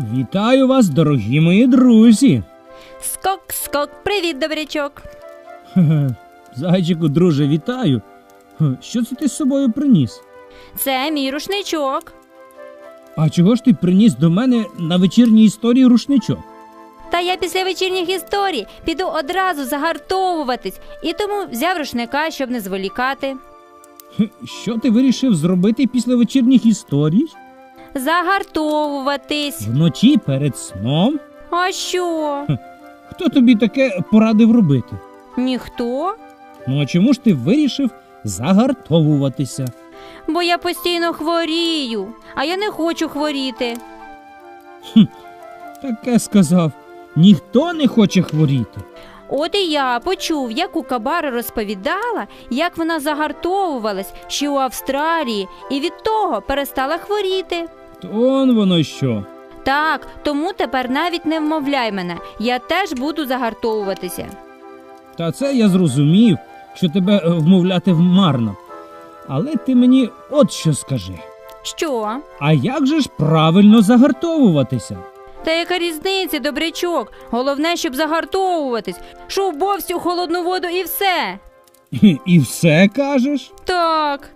Вітаю вас, дорогі мої друзі. Скок, скок, привіт, добрячок. Хе-хе. Зайчику, друже, вітаю. Хе, Що це ти з собою приніс? Це мій рушничок. А чого ж ти приніс до мене на вечірній історії рушничок? Та я після вечірніх історій піду одразу загартовуватись і тому взяв рушника, щоб не зволікати. Хе, Що ти вирішив зробити після вечірніх історій? Загартовуватись. Вночі перед сном? А що? Хто тобі таке порадив робити? Ніхто? Ну а чому ж ти вирішив загартовуватися? Бо я постійно хворію, а я не хочу хворіти. Таке сказав. Ніхто не хоче хворіти. От і я почув, як у Кабара розповідала, як вона загартовувалась ще у Австралії і від того перестала хворіти. То он воно що. Так, тому тепер навіть не вмовляй мене. Я теж буду загартовуватися. Та це я зрозумів, що тебе е, вмовляти марно. Але ти мені от що скажи. Що? А як же ж правильно загартовуватися? Та яка різниця, добрячок? Головне, щоб загартовуватись. Шовбовсь у холодну воду і все. І все кажеш? Так.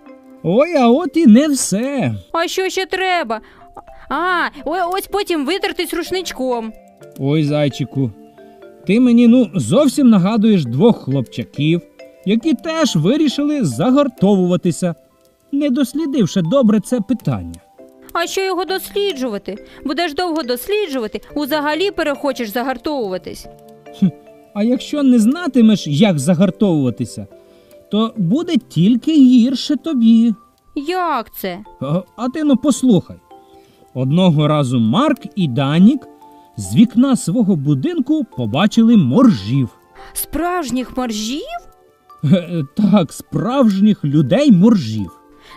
Ой, а от і не все. А що ще треба? А, о- ось потім витертись рушничком. Ой, зайчику, ти мені ну зовсім нагадуєш двох хлопчаків, які теж вирішили загартовуватися, не дослідивши добре це питання. А що його досліджувати? Будеш довго досліджувати, узагалі перехочеш загартовуватись. А якщо не знатимеш, як загартовуватися, то буде тільки гірше тобі. Як це? А, а ти ну послухай. Одного разу Марк і Данік з вікна свого будинку побачили моржів. Справжніх моржів? Е, Так, справжніх людей моржів.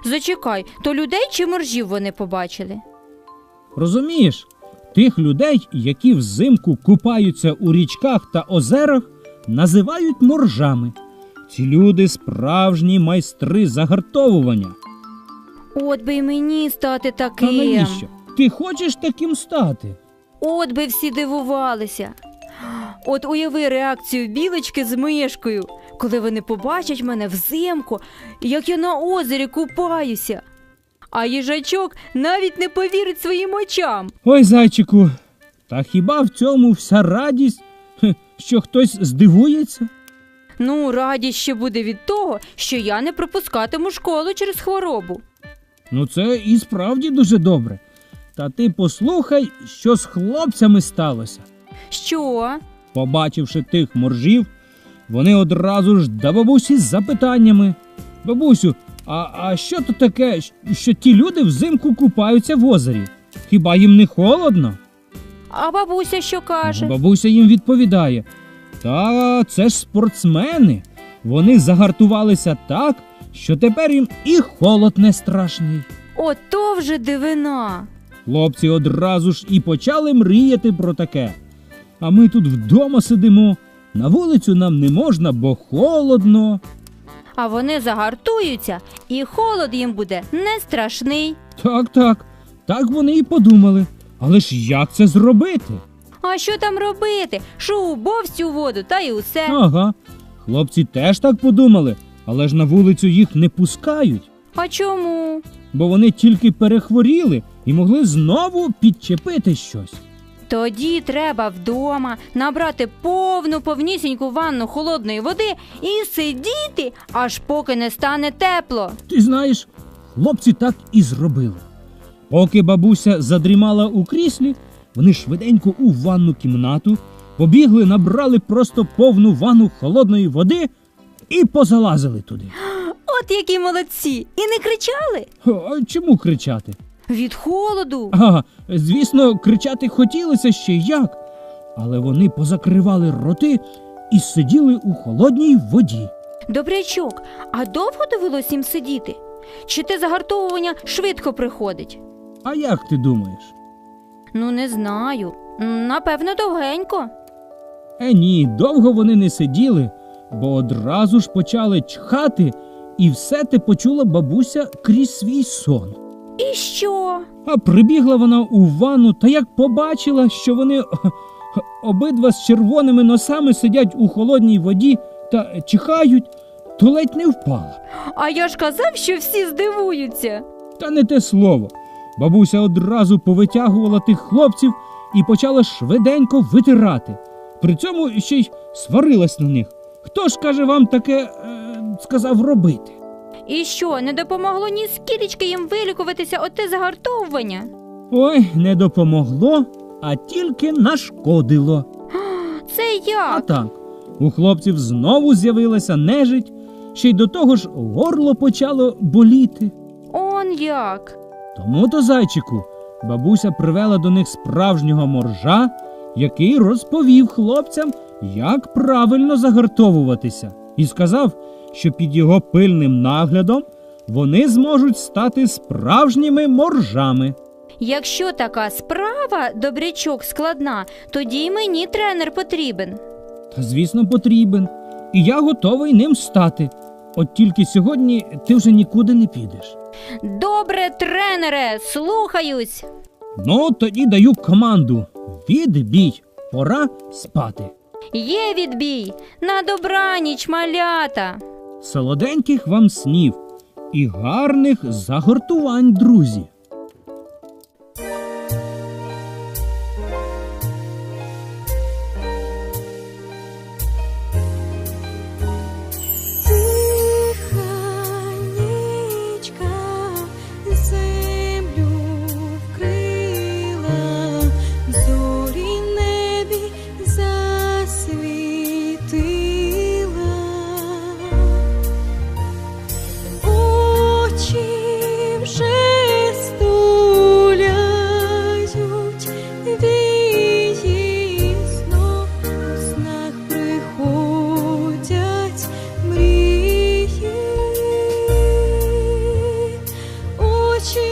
Зачекай, то людей чи моржів вони побачили? Розумієш, тих людей, які взимку купаються у річках та озерах, називають моржами. Ці люди справжні майстри загартовування. От би й мені стати Та таким. навіщо? Ти хочеш таким стати? От би всі дивувалися. От уяви реакцію білочки з мишкою, коли вони побачать мене взимку, як я на озері купаюся. А їжачок навіть не повірить своїм очам. Ой, зайчику, та хіба в цьому вся радість, Хе, що хтось здивується? Ну, радість ще буде від того, що я не пропускатиму школу через хворобу. Ну, це і справді дуже добре. Та ти послухай, що з хлопцями сталося. Що? Побачивши тих моржів, вони одразу ж до бабусі з запитаннями. Бабусю, а, а що то таке, що ті люди взимку купаються в озері? Хіба їм не холодно? А бабуся що каже? Бабуся їм відповідає: Та це ж спортсмени. Вони загартувалися так, що тепер їм і холод не страшний. Ото вже дивина. Хлопці одразу ж і почали мріяти про таке. А ми тут вдома сидимо. На вулицю нам не можна, бо холодно. А вони загартуються, і холод їм буде не страшний. Так, так, так вони і подумали. Але ж як це зробити? А що там робити? Шубо всю воду та й усе. Ага. Хлопці теж так подумали, але ж на вулицю їх не пускають, А чому? бо вони тільки перехворіли і могли знову підчепити щось. Тоді треба вдома набрати повну повнісіньку ванну холодної води і сидіти, аж поки не стане тепло. Ти знаєш, хлопці так і зробили. Поки бабуся задрімала у кріслі, вони швиденько у ванну кімнату побігли, набрали просто повну ванну холодної води і позалазили туди. От які молодці! І не кричали А чому кричати? від холоду. А, звісно, кричати хотілося ще як, але вони позакривали роти і сиділи у холодній воді. Добрячок, а довго довелось їм сидіти? Чи те загартовування швидко приходить? А як ти думаєш? Ну, не знаю. Напевно, довгенько. Е, ні, довго вони не сиділи, бо одразу ж почали чхати, і все те почула бабуся крізь свій сон. І що? А прибігла вона у ванну та як побачила, що вони обидва з червоними носами сидять у холодній воді та чихають, то ледь не впала. А я ж казав, що всі здивуються. Та не те слово. Бабуся одразу повитягувала тих хлопців і почала швиденько витирати. При цьому ще й сварилась на них. Хто ж каже вам таке е, сказав робити? І що, не допомогло ні скілечки їм вилікуватися оте загартовування? Ой, не допомогло, а тільки нашкодило. Це А як? так, у хлопців знову з'явилася нежить, ще й до того ж горло почало боліти. Он як? Тому то, зайчику, бабуся привела до них справжнього моржа, який розповів хлопцям, як правильно загартовуватися, і сказав, що під його пильним наглядом вони зможуть стати справжніми моржами. Якщо така справа, добрячок, складна, тоді й мені тренер потрібен. Та, звісно, потрібен, і я готовий ним стати. От тільки сьогодні ти вже нікуди не підеш. Добре, тренере, слухаюсь. Ну, тоді даю команду. Відбій, пора спати. Є відбій. На добраніч, малята. Солоденьких вам снів і гарних загортувань, друзі. 过去。